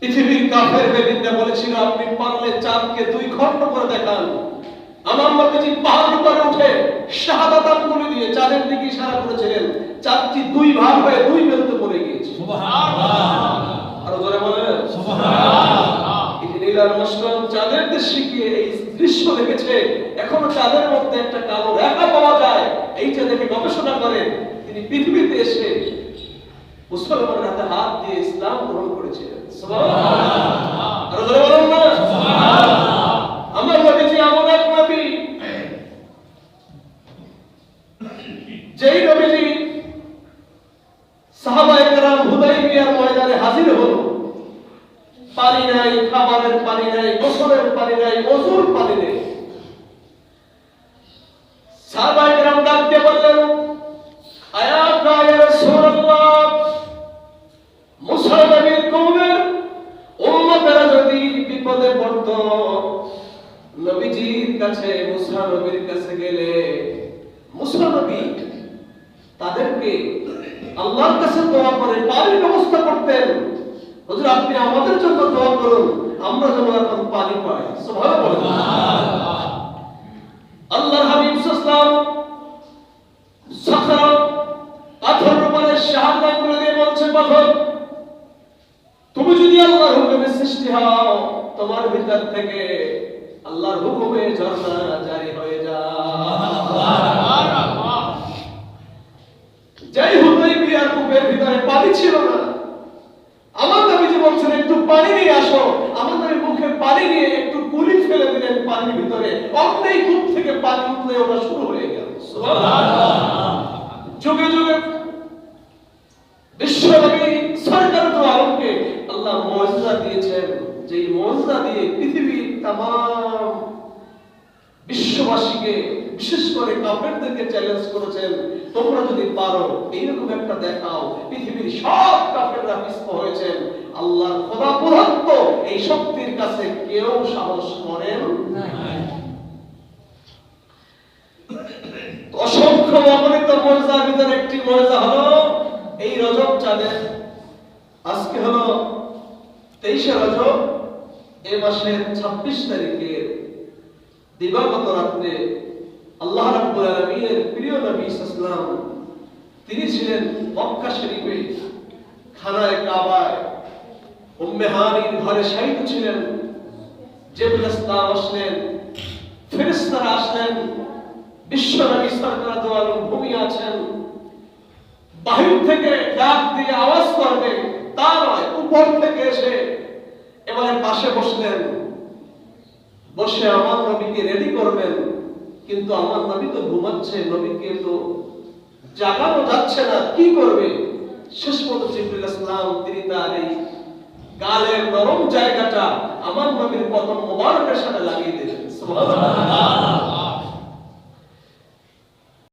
পৃথিবীর কাফের বেদিনরা বলেছিল আপনি পারলে চাঁদকে দুই খণ্ড করে দেখান। আমার নবীজি পাহাড় উপরে উঠে শাহাদাত আঙ্গুলি দিয়ে চাঁদের দিকে ইশারা করেছিলেন চাঁদটি দুই ভাগ হয়ে দুই বেরোতে পড়ে গিয়েছে। আরও জোরে বলেন। চাঁদের দেশে গিয়ে এই দৃশ্য দেখেছে। এখনও চাঁদের মধ্যে একটা কালো রেখা পাওয়া যায়। এইটা দেখে গবেষণা করে তিনি পৃথিবীতে এসে মুসলমানের হাতে হাত দিয়ে ইসলাম গ্রহণ করেছিলেন আমার নবীজি এমন এক নবী। যেই নবীজি সাহাবায়ে কেরাম হুদাইবিয়ার ময়দানে হাজির হলো। পানি নাই খাবারের পানি নাই গোসলের পানি নাই ওজুর পানি নেই। সাহাবায়ে নবীজির কাছে, মুসা নবীর কাছে গেলে, মুসা নবী তাদেরকে আল্লাহর কাছে দোয়া করে, পানির ব্যবস্থা করতেন। হুজুর, আপনি আমাদের জন্য দোয়া করুন, আমরা যেন এখন পানি পাই। সুবহানাল্লাহ। আল্লাহর হাবিব সাল্লাল্লাহু সাখরা পাথর উপরে শাহাদাত করে দিয়ে বলছে পাথর তুমি যদি আল্লাহর হুকুমে সৃষ্টি হও, তোমার ভিতর থেকে আল্লাহর হুকুমে ঝর্ণা জারি হয়ে যায় যাই হুদাইবিয়ার কূপের ভিতরে পানি ছিল না। আমার নবীজি বলছেন একটু পানি নিয়ে আসো। আমার নবী মুখে পানি নিয়ে একটু গুলি ফেলে দিলেন পানির ভিতরে। অন্যই কূপ থেকে পানি উঠলে ওটা শুরু হয়ে গেল। যুগে যুগে বিশ্বনবী সরকার তো আলমকে আল্লাহ মর্যাদা দিয়েছেন। যে মর্যাদা দিয়ে পৃথিবীর তাম বিশ্ববাসীকে, বিশেষ করে কাফেরদেরকে চ্যালেঞ্জ করেছেন। তোমরা যদি পারো, এইরকম একটা দেখাও, পৃথিবীর সব কাফেররা পিছপ হয়েছেন আল্লাহর খোদা প্রদত্ত এই শক্তির কাছে কেউ সাহস করেন অসংখ্য অগণিত মর্যাদার ভিতরে একটি মর্যাদা হলো এই রজব চাঁদের। আজকে হলো তেইশে রজব। এ মাসের ছাব্বিশ তারিখের দিবাগত রাত্রে আল্লাহ রাব্বুল আলামিনের প্রিয় নবী সাল্লাম তিনি ছিলেন মক্কা শরীফে, খানায় কাবায়, উম্মে হানির ঘরে শায়িত ছিলেন জিবরিল ইসলাম আসলেন, ফেরেশতারা আসলেন, বিশ্ব নবী দো আলম ঘুমিয়ে আছেন। বাহির থেকে ডাক দিয়ে আওয়াজ করবে তা নয় উপর থেকে পাশে বসলেন বসে আমার নবীকে রেডি করবেন, কিন্তু আমার নবী তো ঘুমাচ্ছে, নবীকে তো জাগানো যাচ্ছে না, কি করবে? শেষ পর্যন্ত ইসলাম, তিনি তার এই গালের নরম জায়গাটা আমার নবীর পতন মোবারকের সাথে লাগিয়ে দিলেন। সুবহানাল্লাহ।